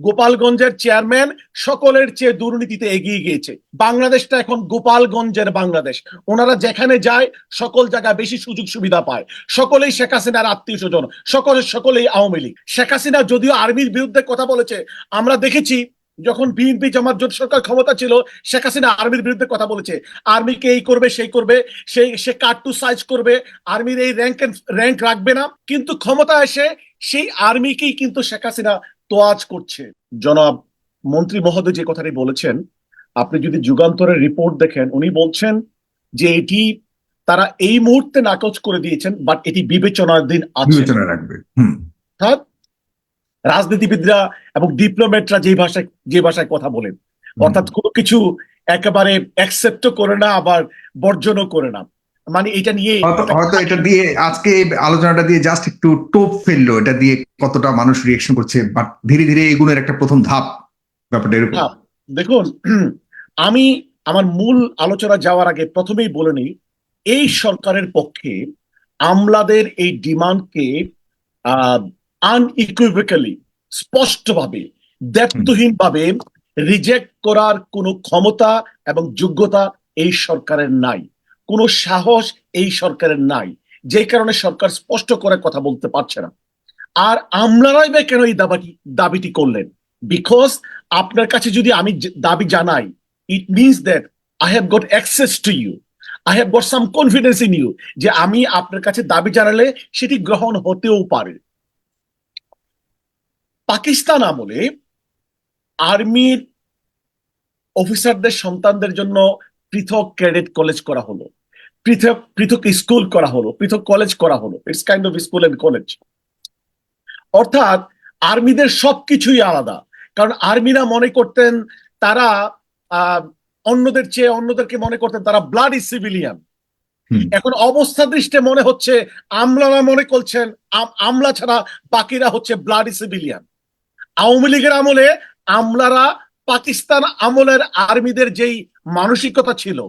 গোপালগঞ্জের চেয়ারম্যান সকলের চেয়ে দুর্নীতিতে এগিয়ে গিয়েছে। বাংলাদেশটা এখন গোপালগঞ্জের বাংলাদেশ। ওনারা যেখানে যায়, সকল জায়গায় বেশি সুযোগ সুবিধা পায়। সকলেই শেখ হাসিনার আত্মীয় স্বজন, সকলে, সকলেই আওয়ামী লীগ। শেখ হাসিনা যদিও আর্মির বিরুদ্ধে কথা বলেছে, আমরা দেখেছি যখন বিএনপি, জামাত, জোট সরকার ক্ষমতা ছিল, শেখ হাসিনা আর্মির বিরুদ্ধে কথা বলেছে। আর্মিকে এই করবে, সেই করবে সেই সে কার্ড টু সাইজ করবে, আর্মির এই র্যাঙ্ক র্যাঙ্ক রাখবে না। কিন্তু ক্ষমতা এসে সেই আর্মিকেই কিন্তু শেখ হাসিনা তোয়াজ করছে জনাব মন্ত্রী মহোদয় যে কথাটি বলেছেন আপনি যদি যুগান্তরের রিপোর্ট দেখেন উনি বলছেন যে এটি তারা এই মুহূর্তে নাকচ করে দিয়েছেন বাট এটি বিবেচনাধীন আছে। রাখবে অর্থাৎ রাজনীতিবিদরা এবং ডিপ্লোমেটরা যে ভাষায় যে ভাষায় কথা বলেন অর্থাৎ কোনো কিছু একেবারে অ্যাকসেপ্টও করে না আবার বর্জনও করে না। মানে এটা নিয়ে হয়তো এটা দিয়ে আজকে আলোচনাটা দিয়ে জাস্ট একটু টোপ ফেলল এটা দিয়ে কতটা মানুষ রিয়েকশন করছে বাট ধীরে ধীরে এগুলোর একটা প্রথম ধাপ ব্যাপারটা এরকম। দেখুন আমি আমার মূল আলোচনা যাওয়ার আগে প্রথমেই বলে নিই এই সরকারের পক্ষে আমলাদের এই ডিমান্ডকে আনইকুইভেকালি স্পষ্টভাবে দ্ব্যর্থহীনভাবে রিজেক্ট করার কোনো ক্ষমতা এবং যোগ্যতা এই সরকারের নাই কোনো সাহস এই সরকারের নাই। যে কারণে সরকার স্পষ্ট করে কথা বলতে পারছে না। আর আমলারাই বা কেন এই দাবাটি, দাবিটি করলেন? বিকজ আপনার কাছে যদি আমি দাবি জানাই it means that I have got access to you I have got some confidence in you যে আমি আপনার কাছে দাবি জানালে সেটি গ্রহণ হতেও পারে। পাকিস্তান আমলে আর্মির অফিসারদের সন্তানদের জন্য পৃথক ক্যাডেট কলেজ করা হলো। পৃথক পৃথক স্কুল করা হলো পৃথক কলেজ করা হলো। It's kind of school and college অর্থাৎ আর্মিদের সবকিছুই আলাদা। কারণ আর্মিরা মনে করতেন তারা অন্যদের চেয়ে অন্যদেরকে মনে করতেন তারা ব্লাড ব্লাডি সিভিলিয়ান এখন অবস্থা দৃষ্টে মনে হচ্ছে আমলারা মনে করছেন আম- আমলা ছাড়া বাকিরা হচ্ছে ব্লাডি সিভিলিয়ান আওয়ামী লীগের আমলে আমলারা পাকিস্তান আমলের আর্মিদের যেই মানসিকতা ছিল।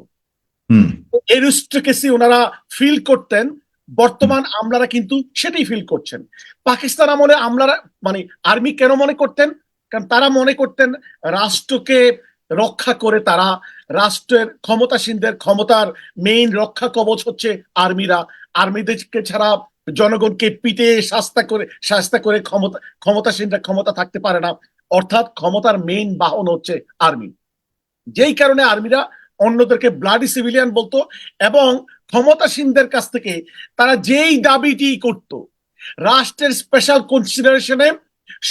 হুম। এরিস্টোকেসি ওনারা ফিল করতেন বর্তমান আমলারা কিন্তু সেটাই ফিল করছেন। পাকিস্তান আমলে আমলারা মানে আর্মি কেন মনে করতেন? কারণ তারা মনে করতেন রাষ্ট্রকে রক্ষা করে তারা রাষ্ট্রের ক্ষমতাসীনদের ক্ষমতার মেইন রক্ষা কবচ হচ্ছে আর্মিরা। আর্মিদেরকে ছাড়া জনগণকে পিটে শাস্তা করে শাস্তা করে ক্ষমতা ক্ষমতাসীনরা ক্ষমতা থাকতে পারে না। অর্থাৎ ক্ষমতার মেইন বাহন হচ্ছে আর্মি। যেই কারণে আর্মিরা অন্যদেরকে ব্লাডি সিভিলিয়ান বলতো এবং ক্ষমতাসীনদের কাছ থেকে তারা যেই দাবিটি করত, রাষ্ট্রের স্পেশাল কনসিডারেশনে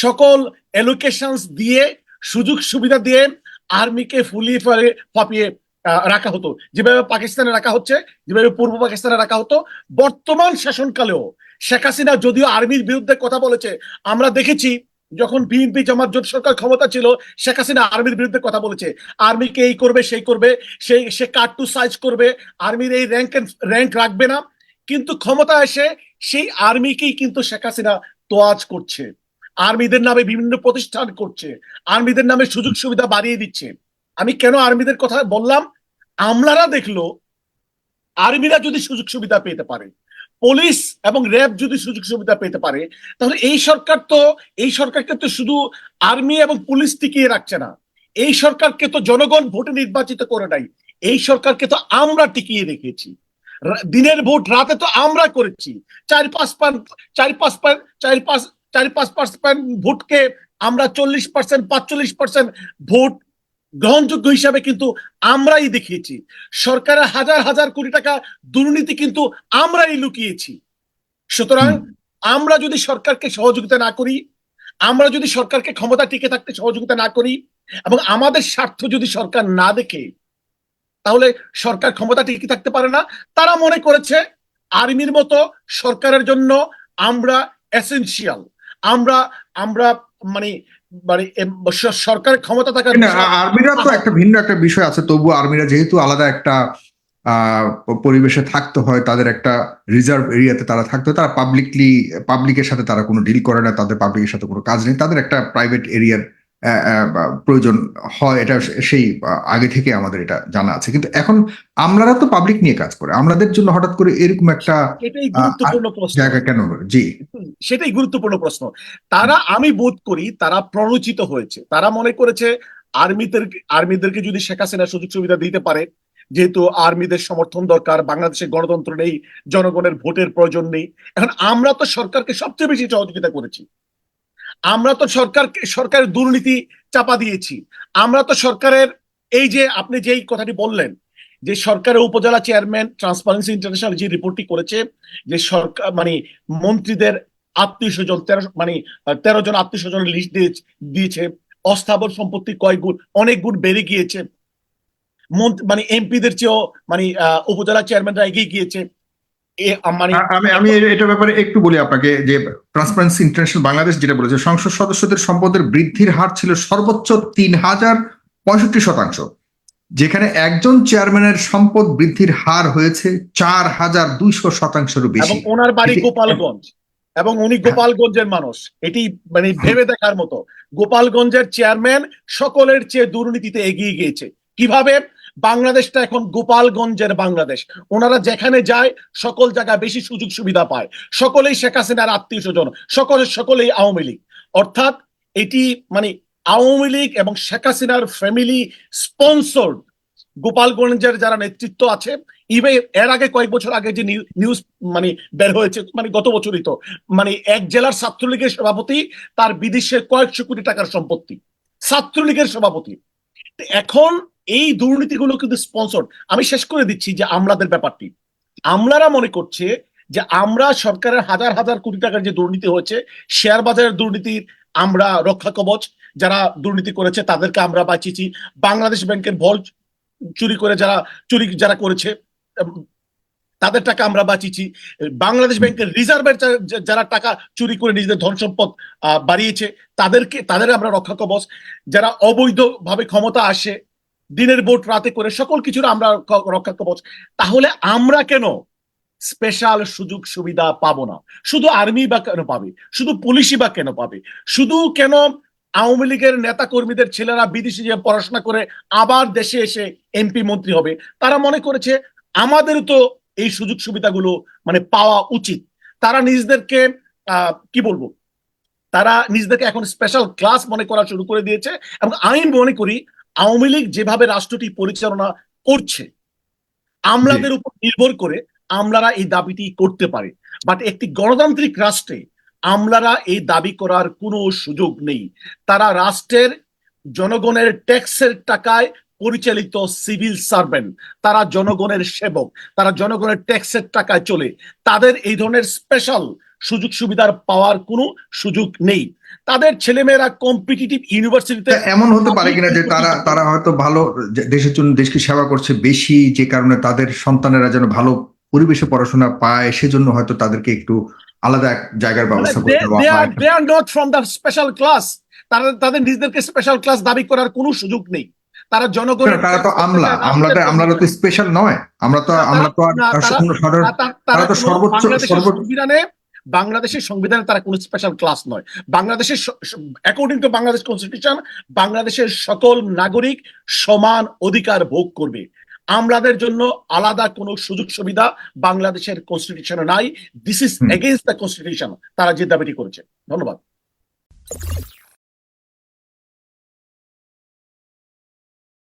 সকল এলোকেশনস দিয়ে, সুযোগ সুবিধা দিয়ে আর্মিকে ফুলিয়ে ফেলে ফাপিয়ে রাখা হতো। যেভাবে পাকিস্তানে রাখা হচ্ছে, যেভাবে পূর্ব পাকিস্তানে রাখা হতো, বর্তমান শাসনকালেও শেখ হাসিনা যদিও আর্মির বিরুদ্ধে কথা বলেছে, আমরা দেখেছি যখন বিএনপি জামাত জোট সরকার ক্ষমতা ছিল, শেখ হাসিনা আর্মির বিরুদ্ধে কথা বলেছে। আর্মিকে এই করবে, সেই করবে সেই সে কার্ড টু সাইজ করবে, আর্মির এই র্যাঙ্ক র্যাঙ্ক রাখবে না। কিন্তু ক্ষমতা এসে সেই আর্মিকেই কিন্তু শেখ হাসিনা তোয়াজ করছে। আর্মিদের নামে বিভিন্ন প্রতিষ্ঠান করছে। আর্মিদের নামে সুযোগ সুবিধা বাড়িয়ে দিচ্ছে। আমি কেন আর্মিদের কথা বললাম? আমলারা দেখল আর্মিরা যদি সুযোগ সুবিধা পেতে পারে। পুলিশ এবং র্যাব যদি সুযোগ সুবিধা পেতে পারে, তাহলে এই সরকার তো, এই সরকারকে তো শুধু আর্মি এবং পুলিশ টিকিয়ে রাখছে না। এই সরকারকে তো জনগণ ভোটে নির্বাচিত করে নাই। এই সরকারকে তো আমরা টিকিয়ে রেখেছি। দিনের ভোট রাতে তো আমরা করেছি। চার পাঁচ পান চার পাঁচ পান চার পাঁচ চার পাঁচ পার্সেন্ট ভোটকে আমরা চল্লিশ পার্সেন্ট, পাঁচচল্লিশ পার্সেন্ট ভোট গ্রহণযোগ্য হিসাবে কিন্তু আমরাই দেখিয়েছি। সরকারের হাজার হাজার কোটি টাকা দুর্নীতি কিন্তু আমরাই লুকিয়েছি। সুতরাং আমরা যদি সরকারকে সহযোগিতা না করি আমরা যদি সরকারকে ক্ষমতা টিকে থাকতে সহযোগিতা না করি এবং আমাদের স্বার্থ যদি সরকার না দেখে তাহলে সরকার ক্ষমতা টিকে থাকতে পারে না। তারা মনে করেছে আর্মির মতো সরকারের জন্য আমরা এসেনশিয়াল আমরা আমরা মানে মানে সরকার ক্ষমতা থাকার আর্মিরা তো একটা ভিন্ন একটা বিষয় আছে তবু আর্মিরা যেহেতু আলাদা একটা আহ, পরিবেশে থাকতে হয় তাদের একটা রিজার্ভ এরিয়াতে তারা থাকতে হয় তারা পাবলিকলি পাবলিকের সাথে তারা কোনো ডিল করে না তাদের পাবলিকের সাথে কোনো কাজ নেই তাদের একটা প্রাইভেট এরিয়ার প্রয়োজন হয় এটা সেই আগে থেকে আমাদের এটা জানা আছে। কিন্তু এখন আমরারা তো পাবলিক নিয়ে কাজ করে। আমাদের জন্য হঠাৎ করে এরকম একটা এটাই গুরুত্বপূর্ণ প্রশ্ন। জায়গা কেন জি। সেটাই গুরুত্বপূর্ণ প্রশ্ন। তারা আমি বোধ করি তারা প্ররোচিত হয়েছে। তারা মনে করেছে আর্মিদের আর্মিদেরকে যদি শেখ হাসিনা সুযোগ সুবিধা দিতে পারে যেহেতু আর্মিদের সমর্থন দরকার বাংলাদেশে গণতন্ত্র নেই জনগণের ভোটের প্রয়োজন নেই। এখন আমরা তো সরকারকে সবচেয়ে বেশি সহযোগিতা করেছি। আমরা তো সরকারকে সরকারের দুর্নীতি চাপা দিয়েছি। আমরা তো সরকারের, এই যে আপনি যেই কথাটি বললেন, যে সরকারের উপজেলা চেয়ারম্যান ট্রান্সপারেন্সি ইন্টারন্যাশনাল যে রিপোর্টটি করেছে, যে সরকার মানে মন্ত্রীদের আত্মীয় স্বজন, তেরো মানে তেরো জন আত্মীয় স্বজনের লিস্ট দিয়েছে। অস্থাবর সম্পত্তি কয়েক গুণ, অনেক গুণ বেড়ে গিয়েছে। মানে এমপিদের চেয়েও মানে উপজেলা চেয়ারম্যানরা এগিয়ে গিয়েছে। আমি আমি এ- এটার ব্যাপারে একটু বলি আপনাকে যে ট্রান্সপারেন্সি ইন্টারন্যাশনাল বাংলাদেশ যেটা বলেছে সংসদ সদস্যদের সম্পদের বৃদ্ধির হার ছিল সর্বোচ্চ তিন হাজার পঁয়ষট্টি শতাংশ যেখানে একজন চেয়ারম্যানের সম্পদ বৃদ্ধির হার হয়েছে চার হাজার দুইশো শতাংশেরও এবং বেশি ওনার বাড়ি গোপালগঞ্জ। এবং উনি গোপালগঞ্জের মানুষ। এটি মানে ভেবে দেখার মতো। গোপালগঞ্জের চেয়ারম্যান সকলের চেয়ে দুর্নীতিতে এগিয়ে গিয়েছে। কীভাবে? বাংলাদেশটা এখন গোপালগঞ্জের বাংলাদেশ। ওনারা যেখানে যায়, সকল জায়গায় বেশি সুযোগ সুবিধা পায়। সকলেই শেখ হাসিনার আত্মীয় স্বজন, সকলে সকলেই আওয়ামী লীগ। অর্থাৎ এটি মানে আওয়ামী লীগ এবং শেখ হাসিনার ফ্যামিলি স্পন্সর্ড গোপালগঞ্জের যারা নেতৃত্ব আছে ইভে এর আগে কয়েক বছর আগে যে নিউ- নিউজ মানে বের হয়েছে মানে গত বছরই তো মানে এক জেলার ছাত্রলীগের সভাপতি, তার বিদেশে কয়েকশো কোটি টাকার সম্পত্তি। ছাত্রলীগের সভাপতি। এখন এই দুর্নীতিগুলো কিন্তু স্পন্সর আমি শেষ করে দিচ্ছি যে আমলাদের ব্যাপারটি। আমলারা মনে করছে যে আমরা সরকারের হাজার হাজার কোটি টাকার যে দুর্নীতি হয়েছে শেয়ার বাজারের দুর্নীতির আমরা রক্ষা কবচ। যারা দুর্নীতি করেছে তাদেরকে আমরা বাঁচিয়েছি। বাংলাদেশ ব্যাংকের ভল চুরি করে যারা, চুরি যারা করেছে তাদের টাকা আমরা বাঁচিয়েছি। বাংলাদেশ ব্যাংকের রিজার্ভের যারা টাকা চুরি করে নিজেদের ধন সম্পদ বাড়িয়েছে, তাদেরকে তাদের আমরা রক্ষা কবচ যারা অবৈধভাবে ক্ষমতা আসে, দিনের ভোট রাতে করে সকল কিছুর আমরা রক্ষা কবচ তাহলে আমরা কেন স্পেশাল সুযোগ সুবিধা পাবো না? শুধু আর্মি বা কেন পাবে? শুধু পুলিশই বা কেন পাবে? শুধু কেন আওয়ামী লীগের নেতা কর্মীদের ছেলেরা বিদেশে যে পড়াশোনা করে আবার দেশে এসে এমপি মন্ত্রী হবে? তারা মনে করেছে, আমাদেরও তো এই সুযোগ সুবিধাগুলো মানে পাওয়া উচিত। তারা নিজেদেরকে কি বলব? তারা নিজেদেরকে এখন স্পেশাল ক্লাস মনে করা শুরু করে দিয়েছে এবং আমি মনে করি আওয়ামী লীগ যেভাবে রাষ্ট্রটি পরিচালনা করছে আমলাদের উপর নির্ভর করে আমলারা এই দাবিটি করতে পারে। বাট একটি গণতান্ত্রিক রাষ্ট্রে আমলারা এই দাবি করার কোনো সুযোগ নেই। তারা রাষ্ট্রের জনগণের ট্যাক্সের টাকায় পরিচালিত সিভিল সার্ভেন্ট তারা জনগণের সেবক তারা জনগণের ট্যাক্সের টাকায় চলে। তাদের এই ধরনের স্পেশাল সুযোগ সুবিধার পাওয়ার কোনো সুযোগ নেই। তাদের ছেলেমেয়েরা কম্পিটিটিভ ইউনিভার্সিটিতে তা এমন হতে পারে কিনা যে তারা তারা হয়তো ভালো দেশের জন্য দেশকে সেবা করছে বেশি যে কারণে তাদের সন্তানেরা যেন ভালো পরিবেশে পড়াশোনা পায় সেজন্য হয়তো তাদেরকে একটু আলাদা এক জায়গার ব্যবস্থা করে দেওয়া they are not from the special class তারা তাদের নিজেদেরকে স্পেশাল ক্লাস দাবি করার কোনো সুযোগ নেই। তারা জনগণের তারা তো আমলা। আমলাদের আমলারা তো স্পেশাল নয়। আমরা তো আমরা তো তারা- তা- সর্বোচ্চ- সংবিধানে বাংলাদেশের সংবিধানে তারা কোনো স্পেশাল ক্লাস নয়। বাংলাদেশের অ্যাকর্ডিং টু বাংলাদেশ কনস্টিটিউশন বাংলাদেশের সকল নাগরিক সমান অধিকার ভোগ করবে। আমলাদের জন্য আলাদা কোনো সুযোগ সুবিধা বাংলাদেশের কনস্টিটিউশনে নাই। This is. Against the constitution তারা যে দাবিটি করেছে। ধন্যবাদ।